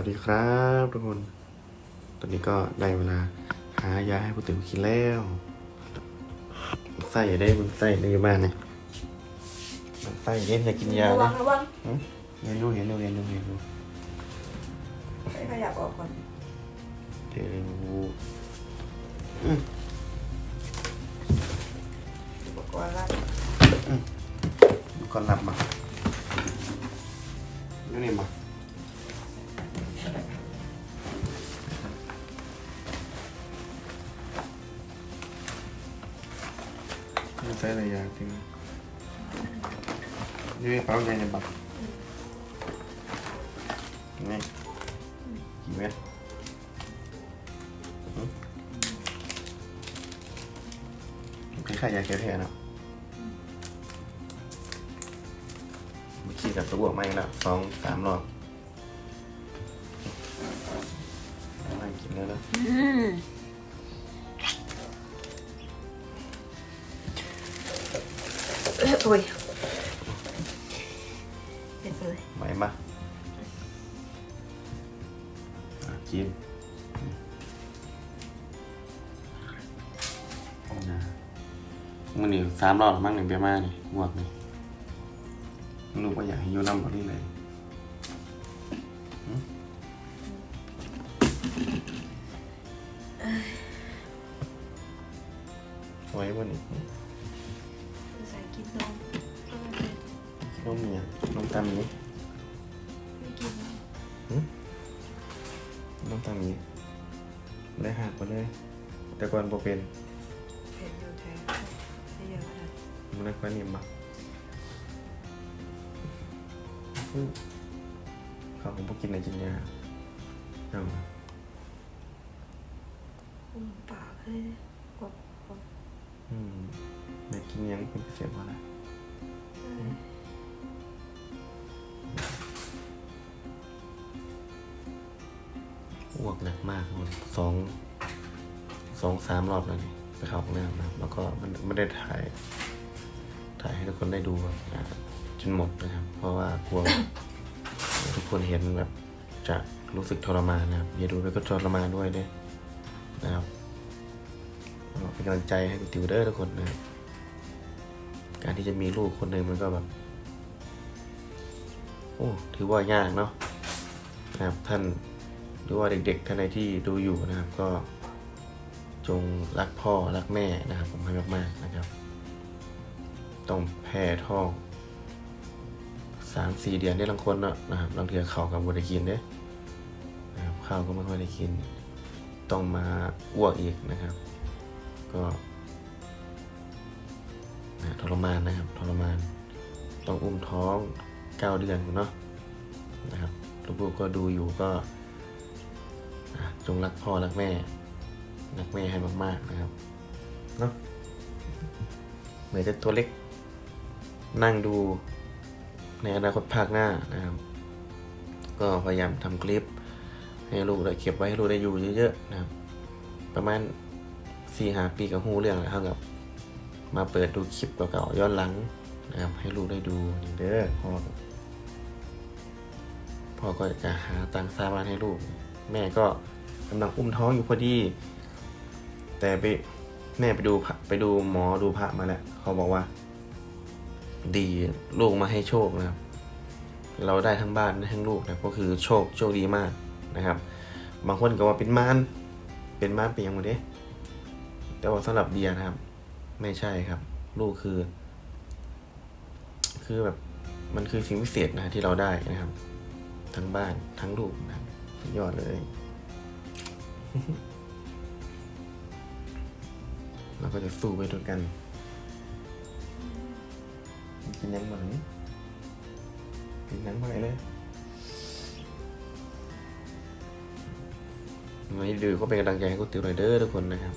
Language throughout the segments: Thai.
วัสดีครับทุกคน ตอนนี้ก็ได้เวลาหายาให้ผู้ติ๋วกินแล้วใส่ได้มึงใส่ในบ้านเนี่ยมันใส่เล่นจะกินยาระวันะงระวังหึเห็นดูเห็นดูเห็นดูเห็นดูให้ขยับออกก่อนเดี๋ยวดูอืมอุปกรณ์ละก่อนหลับมาดูนี่มา มันใส่อะไรยาจริงนี่เปล่าไงเนี่ยบักนี่กี่เม็ดหึคล้ายๆยาแก้แพ้นะเมื่อกี้กับตัวบวกไมาอีกแล้วสองสามรอบอะไรกินแล้วนะ โอ้ยเป็นเลยไหวปะอะกินนะมันนี่สามรอบแล้วมั้งหนึ่งเบียร์มานี่บวกนี่ลูกว่าอยากให้อยูน้ำบอดี้เลยหึไหวปะนี่หึใส่ กินนมก็ไม่เป็นคิดว่ามีอะน้ำตาลมีไม่กินนมน้ำตาลมีได้หักไปเลย แต่ก่อนบ่เป็นเผ็ดอยู่แทนไม่เยอะขนาดมันได้ค่อยนิ่มปะอืมเขาผมบ่กินในจินยาเอาอุ้มปากเลยกบกบอืม แม่กินยังเป็นพิเศษว่าอะไรอ้วกหนักมากคนสองสองสามรอบแล้วนี่ไปเข้าห้องน้ำนะครับแล้วก็มันไม่ได้ถ่าย ถ่ายให้ทุกคนได้ดูนะจนหมดนะครับ เพราะว่ากลัว ทุกคนเห็นแบบจะรู้สึกทรมานนะครับอย่าดูไปก็ทรมานด้วยเด้นะครับเป็นกำลังใจให้คุณติวเดอร์ทุกคนนะครับ การที่จะมีลูกคนหนึ่งมันก็แบบ โอ้ถือว่ายากเนาะนะครับท่านหรือว่าเด็กๆท่านใดที่ดูอยู่นะครับ ก็จงรักพ่อรักแม่นะครับ ผมให้มากๆนะครับ ต้องแพ้ท้องสามสี่เดือนได้ลังคนเนาะนะครับบางเทือเขาวกับบุได้กินเด้นะครับข้าวก็ไม่ค่อยได้กิน ต้องมาอ้วกอีกนะครับ ก็ ทรมานนะครับทรมาน ต้องอุ้มท้องเก้าเดือนเนาะนะครับลูกๆก็ดูอยู่ก็จงรักพ่อรักแม่ รักแม่ให้มากๆนะครับเนาะเหมือนจะตัวเล็ก นั่งดูในอนาคตภาคหน้านะครับ ก็พยายามทำคลิป ให้ลูกได้เก็บไว้ให้ลูกได้อยู่เยอะๆนะครับ ประมาณสี่หาปีกับหูเรื่องแล้วครับ มาเปิดดูคลิปเก่าๆย้อนหลังนะครับ ให้ลูกได้ดูนี่เด้อพ่อพ่อก็จะหาตังค์สร้างบ้านให้ลูก แม่ก็กำลังอุ้มท้องอยู่พอดี แต่ไปแม่ไปดูไปดูหมอดูพระมาแล้วเขาบอกว่า ดีลูกมาให้โชคนะครับ เราได้ทั้งบ้านได้ทั้งลูกนะก็คือโชคโชคดีมากนะครับ บางคนก็ว่าเป็นมารเป็นมารเป็นยังไงเด้แต่ว่าสำหรับเดียนะครับ ไม่ใช่ครับ ลูกคือ คือแบบมันคือสิ่งพิเศษนะที่เราได้นะครับ ทั้งบ้านทั้งลูกนะยอดเลย เราก็จะสู้ไปด้วยกันกินยังไงกินยังไงเลยไม่ดื้อก็เป็นกำลังใจให้กูติวหน่อยเด้อทุกคนนะครับ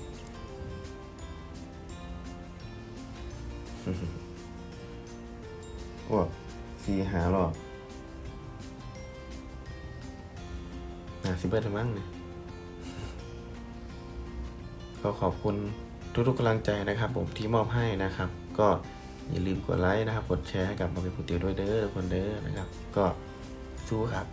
อ้วกสีหารอบหาสิเบิร์ดมั้งเนี่ยก็ขอบคุณทุกๆกำลังใจนะครับ ผมที่มอบให้นะครับ ก็อย่าลืมกดไลค์นะครับ กดแชร์ให้กับบอมบี้ผู้ติวด้วยเด้อทุกคนเด้อนะครับ ก็สู้ครับ